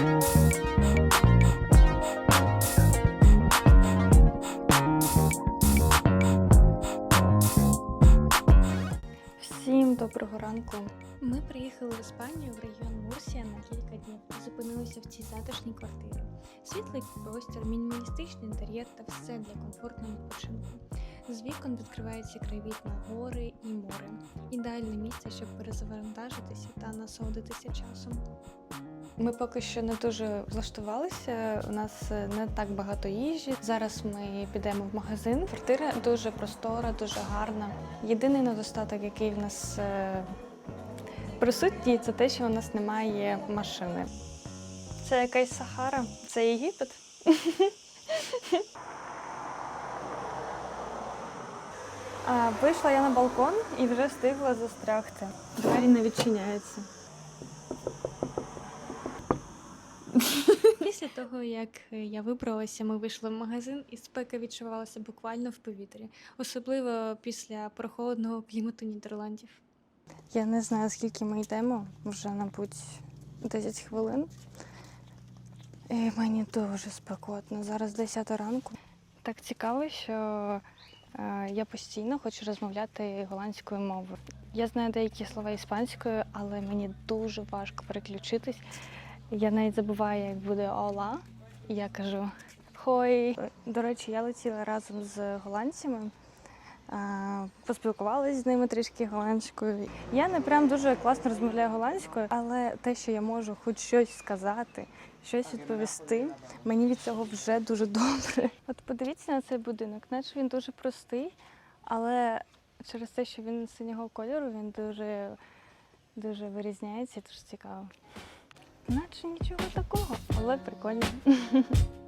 Всім доброго ранку. Ми приїхали в Іспанію в район Мурсія на кілька днів. Зупинилися в цій затишній квартирі. Світлий простір, мінімалістичний інтер'єр та все для комфортного відпочинку. З вікон відкривається краєвид на гори і море. Ідеальне місце, щоб перезавантажитися та насолодитися часом. Ми поки що не дуже влаштувалися. У нас е, не так багато їжі. Зараз ми підемо в магазин. Квартира дуже простора, дуже гарна. Єдиний недостаток, який в нас е, присутній, це те, що у нас немає машини. Це якась Сахара, це Єгипет. Вийшла я на балкон і вже встигла застрягти. Двері не відчиняються. Після того, як я вибралася, ми вийшли в магазин, і спека відчувалася буквально в повітрі, особливо після прохолодного клімату Нідерландів. Я не знаю, скільки ми йдемо, вже, мабуть, 10 хвилин. І мені дуже спекотно. Зараз 10 ранку. Так цікаво, що е, я постійно хочу розмовляти голландською мовою. Я знаю деякі слова іспанською, але мені дуже важко переключитись. Я навіть забуваю, як буде ола. І я кажу хой. До речі, я летіла разом з голландцями. Поспілкувалася з ними трішки голландською. Я не прям дуже класно розмовляю голландською, але те, що я можу хоч щось сказати, щось відповісти, мені від цього вже дуже добре. От подивіться на цей будинок, наче він дуже простий, але через те, що він синього кольору, він дуже, дуже вирізняється, дуже цікаво. Наче нічого такого, але прикольно.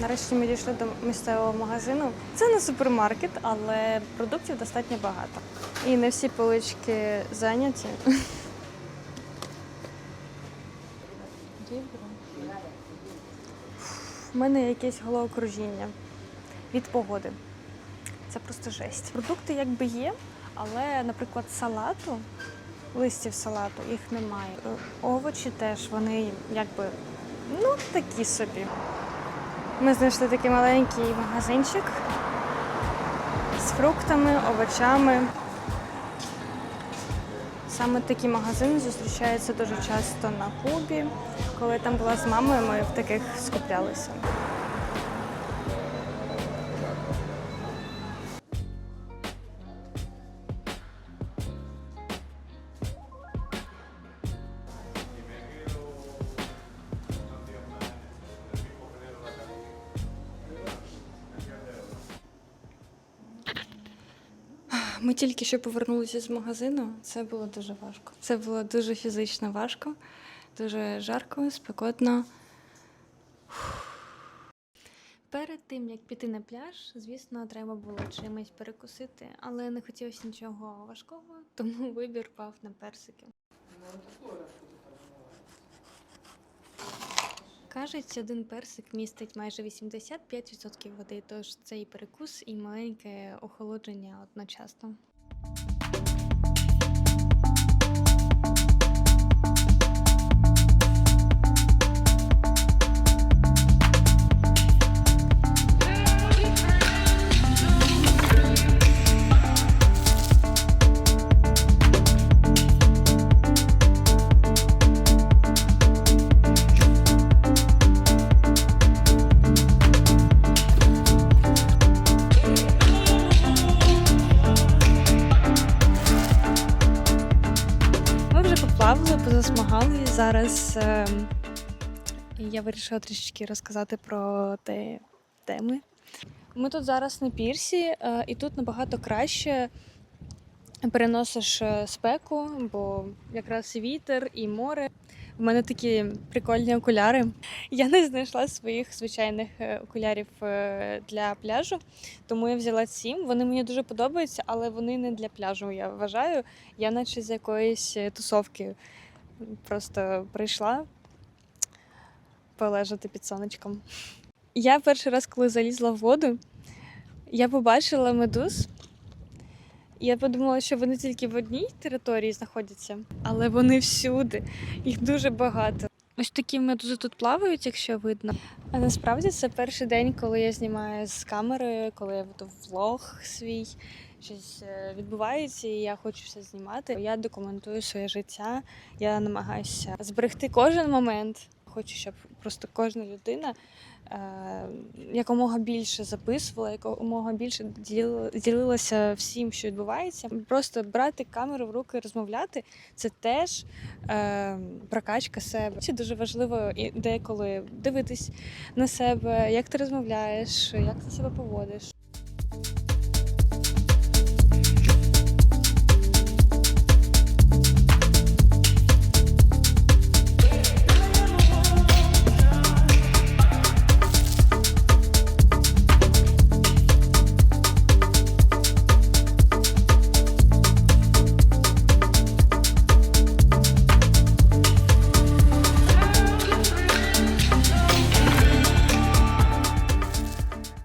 Нарешті ми дійшли до місцевого магазину. Це не супермаркет, але продуктів достатньо багато. І не всі полички зайняті. У мене якесь головокружіння від погоди. Це просто жесть. Продукти якби є, але, наприклад, салату, листів салату їх немає. Овочі теж вони якби ну такі собі. Ми знайшли такий маленький магазинчик з фруктами, овочами. Саме такі магазини зустрічаються дуже часто на Кубі. Коли там була з мамою, ми в таких скуплялися. Ми тільки що повернулися з магазину. Це було дуже важко. Це було дуже фізично важко, дуже жарко, спекотно. Перед тим як піти на пляж, звісно, треба було чимось перекусити, але не хотілося нічого важкого, тому вибір пав на персики. Кажуть, один персик містить майже 85% води, тож це і перекус, і маленьке охолодження одночасно. Позасмагали. Зараз ем, я вирішила трішечки розказати про те теми. Ми тут зараз на пірсі, е, і тут набагато краще переносиш е, спеку, бо якраз і вітер, і море. У мене такі прикольні окуляри. Я не знайшла своїх звичайних е, окулярів е, для пляжу, тому я взяла ці. Вони мені дуже подобаються, але вони не для пляжу. Я вважаю. Я наче з якоїсь е, тусовки просто прийшла полежати під сонечком. Я перший раз, коли залізла в воду, я побачила медуз. Я подумала, що вони тільки в одній території знаходяться, але вони всюди, їх дуже багато. Ось такі медузи тут плавають, якщо видно. А насправді це перший день, коли я знімаю з камери, коли я веду влог свій. Щось е, відбувається, і я хочу все знімати. Я документую своє життя. Я намагаюся зберегти кожен момент. Хочу, щоб просто кожна людина е, якомога більше записувала, якомога більше ділила- ділилася всім, що відбувається. Просто брати камеру в руки, розмовляти це теж е, прокачка себе. Це дуже важливо і деколи дивитись на себе, як ти розмовляєш, як ти себе поводиш.